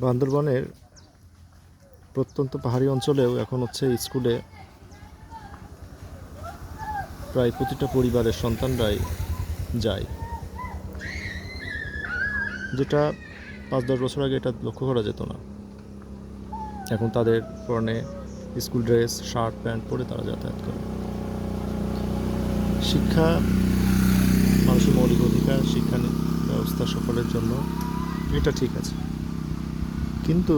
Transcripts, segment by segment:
বান্দরবানের প্রত্যন্ত পাহাড়ি অঞ্চলেও এখন হচ্ছে স্কুলে প্রায় প্রতিটা পরিবারের সন্তানরাই যায়। যেটা পাঁচ, দশ বছর আগে এটা লক্ষ্য করা যেত না। এখন তাদের পরনে স্কুল ড্রেস, শার্ট, প্যান্ট পরে তারা যাতায়াত করে। শিক্ষা মানুষের মৌলিক অধিকার, শিক্ষা ব্যবস্থা সকলের জন্য এটা ঠিক আছে। কিন্তু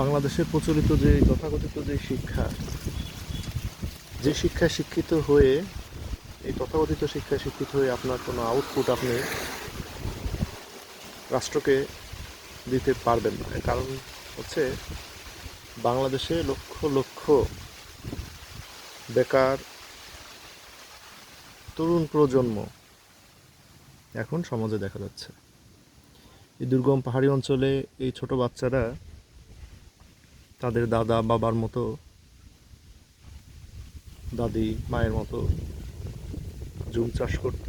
বাংলাদেশের প্রচলিত যে তথাকথিত যে শিক্ষা, যে শিক্ষায় শিক্ষিত হয়ে, এই তথাকথিত শিক্ষায় শিক্ষিত হয়ে আপনার কোনো আউটপুট আপনি রাষ্ট্রকে দিতে পারবেন না। কারণ হচ্ছে বাংলাদেশে লক্ষ লক্ষ বেকার তরুণ প্রজন্ম এখন সমাজে দেখা যাচ্ছে। এই দুর্গম পাহাড়ি অঞ্চলে এই ছোট বাচ্চারা তাদের দাদা, বাবার মতো, দাদি, মায়ের মতো জুম চাষ করত।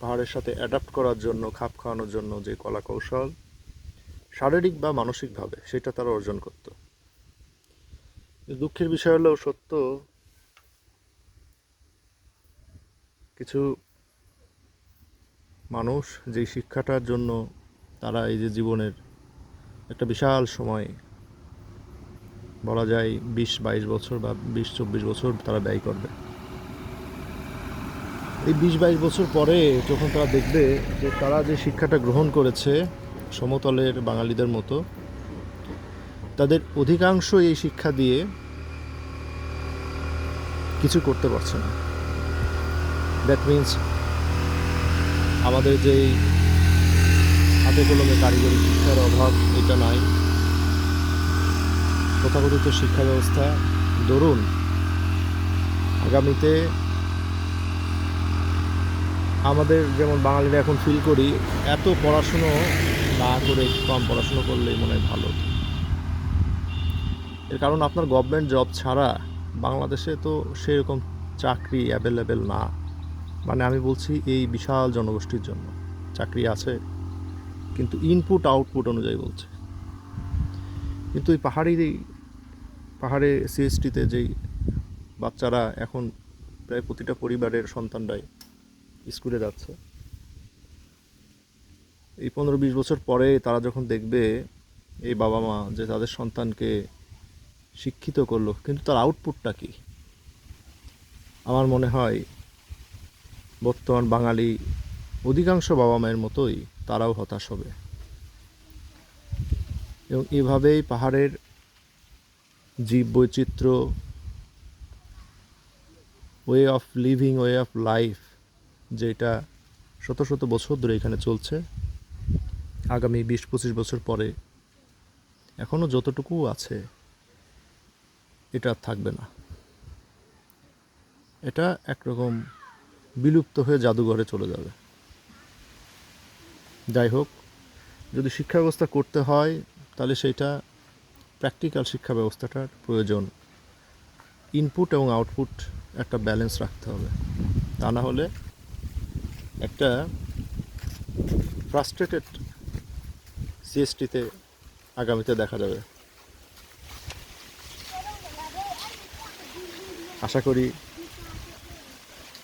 পাহাড়ের সাথে অ্যাডাপ্ট করার জন্য, খাপ খাওয়ানোর জন্য যে কলা কৌশল শারীরিক বা মানসিকভাবে সেটা তারা অর্জন করত। দুঃখের বিষয় হলেও সত্য, কিছু মানুষ যেই শিক্ষাটার জন্য তারা এই যে জীবনের একটা বিশাল সময়, বলা যায় বিশ, বাইশ বছর বা বিশ, চব্বিশ বছর তারা ব্যয় করবে। এই বিশ, বাইশ বছর পরে যখন তারা দেখবে যে তারা যে শিক্ষাটা গ্রহণ করেছে সমতলের বাঙালিদের মতো, তাদের অধিকাংশ এই শিক্ষা দিয়ে কিছু করতে পারছে না। দ্যাট মিন্স আমাদের যেই হাতে কলমে কারিগরি শিক্ষার অভাব, এটা নাই। তথাকথিত শিক্ষা ব্যবস্থা দরুন আগামীতে আমাদের যেমন বাঙালিরা এখন ফিল করি, এত পড়াশুনো না করে কম পড়াশুনো করলেই মনে হয় ভালো। এর কারণ আপনার গভর্নমেন্ট জব ছাড়া বাংলাদেশে তো সেরকম চাকরি অ্যাভেলেবেল না। মানে আমি বলছি এই বিশাল জনগোষ্ঠীর জন্য। চাকরি আছে, কিন্তু ইনপুট আউটপুট অনুযায়ী বলছে। কিন্তু এই পাহাড়ি পাহাড়ে সিএসটিতে যেই বাচ্চারা এখন প্রায় প্রতিটা পরিবারের সন্তানরাই স্কুলে যাচ্ছে, এই পনেরো বিশ বছর পরে তারা যখন দেখবে এই বাবা মা যে তাদের সন্তানকে শিক্ষিত করল, কিন্তু তার আউটপুটটা কী? আমার মনে হয় বর্তমান বাঙালি অধিকাংশ বাবা মায়ের মতোই তারাও হতাশ হবে। এবং এভাবেই পাহাড়ের জীব বৈচিত্র্য way of living way of life যেটা শত শত বছর ধরে এখানে চলছে, আগামী বিশ পঁচিশ বছর পরে এখনও যতটুকু আছে, এটা থাকবে না। এটা একরকম বিলুপ্ত হয়ে জাদুঘরে চলে যাবে। যাই হোক, যদি শিক্ষা ব্যবস্থা করতে হয়, তাহলে সেটা প্র্যাকটিক্যাল শিক্ষা ব্যবস্থাটার প্রয়োজন। ইনপুট এবং আউটপুট একটা ব্যালেন্স রাখতে হবে। তা না হলে একটা ফ্রাস্ট্রেটেড সিএসটিতে আগামীতে দেখা যাবে। আশা করি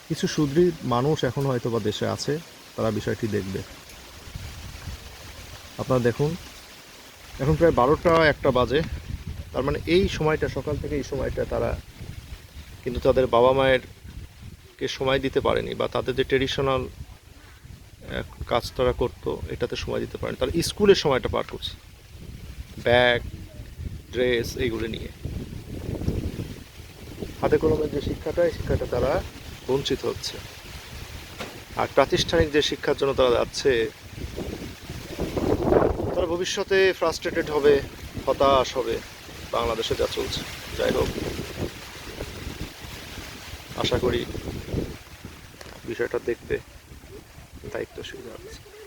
কিছু সুদৃঢ় মানুষ এখন হয়তো বা দেশে আছে, তারা বিষয়টি দেখবে। আপনারা দেখুন, এখন প্রায় বারোটা একটা বাজে। তার মানে এই সময়টা, সকাল থেকে এই সময়টা তারা কিন্তু তাদের বাবা মায়ের কে সময় দিতে পারেনি বা তাদের যে ট্রেডিশনাল কাজ তারা করতো, এটাতে সময় দিতে পারেনি। তারা স্কুলের সময়টা পার করছে। ব্যাগ ড্রেস এইগুলো নিয়ে। হাতে কলমের যে শিক্ষাটা, এই শিক্ষাটা তারা বঞ্চিত হচ্ছে। আর প্রাতিষ্ঠানিক যে শিক্ষার জন্য তারা যাচ্ছে, তারা ভবিষ্যতে ফ্রাস্ট্রেটেড হবে, হতাশ হবে, বাংলাদেশে যা চলছে। যাই হোক, আশা করি বিষয়টা দেখতে দায়িত্বশীল আছে